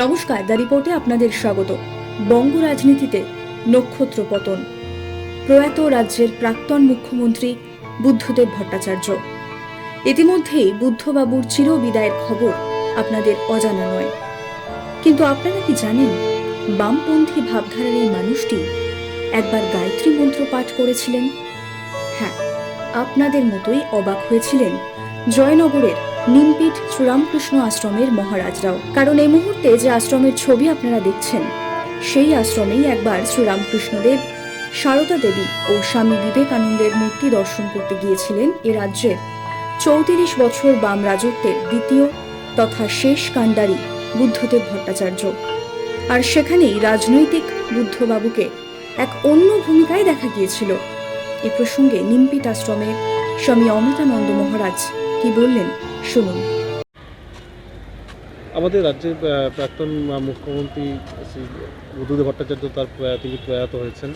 নমস্কার, দ্য রিপোর্টে আপনাদের স্বাগত। বঙ্গ রাজনীতিতে নক্ষত্র পতন। প্রয়াত রাজ্যের প্রাক্তন মুখ্যমন্ত্রী বুদ্ধদেব ভট্টাচার্য। ইতিমধ্যেই বুদ্ধবাবুর চিরবিদায়ের খবর আপনাদের অজানা নয়। কিন্তু আপনারা কি জানেন, বামপন্থী ভাবধারার এই মানুষটি একবার গায়ত্রী মন্ত্র পাঠ করেছিলেন? হ্যাঁ আপনাদের মতোই অবাক হয়েছিলেন জয়নগরের নিমপিঠ শ্রীরামকৃষ্ণ আশ্রমের মহারাজরাও। কারণ এই মুহূর্তে যে আশ্রমের ছবি আপনারা দেখছেন, সেই আশ্রমেই একবার শ্রীরামকৃষ্ণদেব সারদা দেবী ও স্বামী বিবেকানন্দের মূর্তি দর্শন করতে গিয়েছিলেন এ রাজ্যের চৌত্রিশ বছর বাম রাজত্বের দ্বিতীয় তথা শেষ কাণ্ডারি বুদ্ধদেব ভট্টাচার্য। আর সেখানেই রাজনৈতিক বুদ্ধবাবুকে এক অন্য ভূমিকায় দেখা গিয়েছিল। এ প্রসঙ্গে নিমপিট আশ্রমের স্বামী অমৃতানন্দ মহারাজ কি বললেন? শুনুন। আমাদের রাজ্যের প্রাক্তন মুখ্যমন্ত্রী শ্রী বুদ্ধদেব ভট্টাচার্য তার তিনি প্রয়াত হয়েছেন।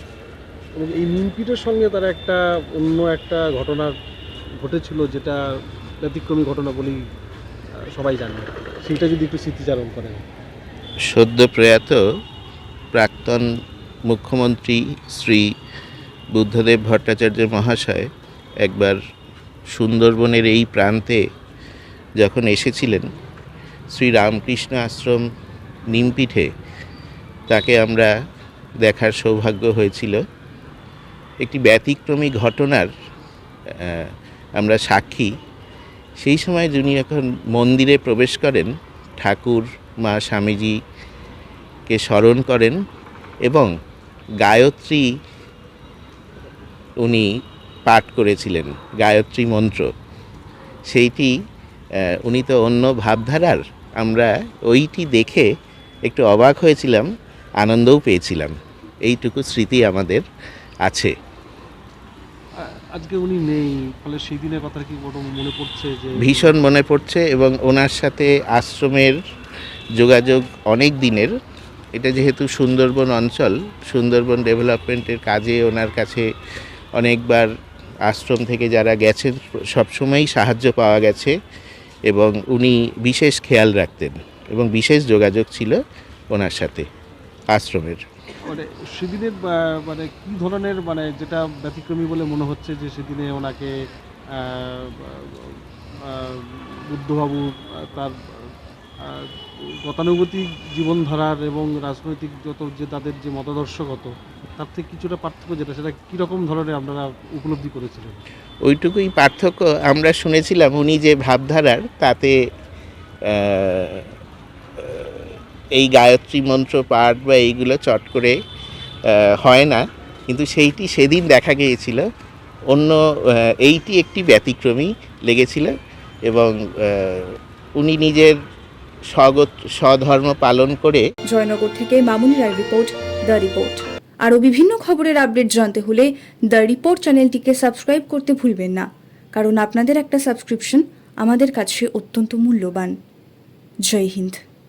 এবং এই নিমপিটের সঙ্গে তার একটা অন্য একটা ঘটনা ঘটেছিল যেটা ব্যতিক্রমী ঘটনা বলেই সবাই জানে। সেইটা যদি একটু স্মৃতিচারণ করেন। সদ্য প্রয়াত প্রাক্তন মুখ্যমন্ত্রী শ্রী বুদ্ধদেব ভট্টাচার্য মহাশয় একবার সুন্দরবনের এই প্রান্তে যখন এসেছিলেন, শ্রী রামকৃষ্ণ আশ্রম নিমপিঠে তাকে আমরা দেখার সৌভাগ্য হয়েছিল। একটি ব্যতিক্রমী ঘটনার আমরা সাক্ষী। সেই সময় যিনি এখন মন্দিরে প্রবেশ করেন, ঠাকুর, মা স্বামীজিকে স্মরণ করেন এবং গায়ত্রী উনি পাঠ করেছিলেন গায়ত্রী মন্ত্র। সেইটি উনি তো অন্য ভাবধারার। আমরা ওইটি দেখে একটু অবাক হয়েছিলাম আনন্দও পেয়েছিলাম। এইটুকু স্মৃতি আমাদের আছে। আজকে উনি নেই ফলে সেই দিনের কথা কি মনে পড়ছে যে ভীষণ মনে পড়ছে এবং ওনার সাথে আশ্রমের যোগাযোগ অনেক দিনের। এটা যেহেতু সুন্দরবন অঞ্চল সুন্দরবন ডেভেলপমেন্টের কাজে ওনার কাছে অনেকবার আশ্রম থেকে যারা গেছেন, সবসময়ই সাহায্য পাওয়া গেছে এবং উনি বিশেষ খেয়াল রাখতেন এবং বিশেষ যোগাযোগ ছিল ওনার সাথে আশ্রমের। মানে সেদিনের মানে কি ধরনের মানে যেটা ব্যতিক্রমী বলে মনে হচ্ছে যে সেদিনে ওনাকে বুদ্ধবাবু তার গতানুগতিক জীবনধারার এবং রাজনৈতিক যত যে তাদের যে মতাদর্শগত, তার থেকে কিছুটা পার্থক্য যেটা, সেটা কীরকম ধরনের আপনারা উপলব্ধি করেছিলেন? ওইটুকুই পার্থক্য আমরা শুনেছিলাম উনি যে ভাবধারার, তাতে এই গায়ত্রী মন্ত্র পাঠ বা এইগুলো চট করে হয় না। কিন্তু সেইটি সেদিন দেখা গিয়েছিল। অন্য এইটি একটি ব্যতিক্রমী লেগেছিল এবং উনি নিজের স্বধর্ম পালন করে জয়নগর থেকে মামুনি রায় রিপোর্ট, দ্য রিপোর্ট। আরও বিভিন্ন খবরের আপডেট জানতে হলে দ্য রিপোর্ট চ্যানেলটিকে সাবস্ক্রাইব করতে ভুলবেন না, কারণ আপনাদের একটা সাবস্ক্রিপশন আমাদের কাছে অত্যন্ত মূল্যবান। জয় হিন্দ।